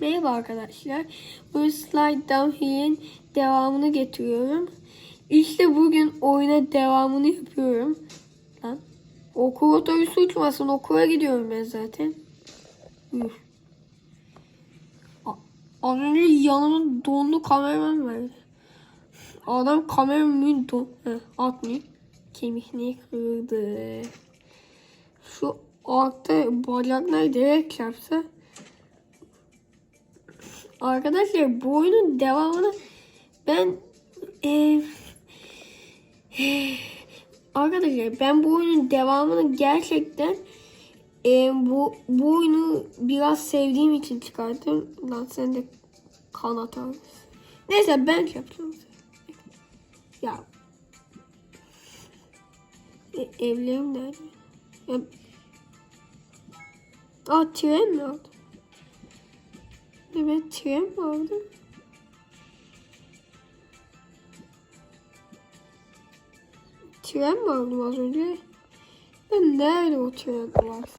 Merhaba arkadaşlar. Bu Slide Downhill'in devamını getiriyorum. İşte bugün oyuna devamını yapıyorum. Lan. Okul otobüsü uçmasın. Okula gidiyorum ben zaten. Üf. Az önce yanımda donlu kameraman vardı. Adam kameramın don... Heh, atmıyor. Kemikliği kırdı. Şu altta bacaklar direkt çarpsa Arkadaşlar bu oyunun devamını ben e, arkadaşlar ben bu oyunun devamını gerçekten e, bu bu oyunu biraz sevdiğim için çıkarttım. Lan sen de kanat al. Neyse ben şey yapacağım. Ya e, evlerim nerede? Ya, Aa tren mi aldım? Evet mi aldım? Tren mi aldım az önce? Ben nerede o tren var?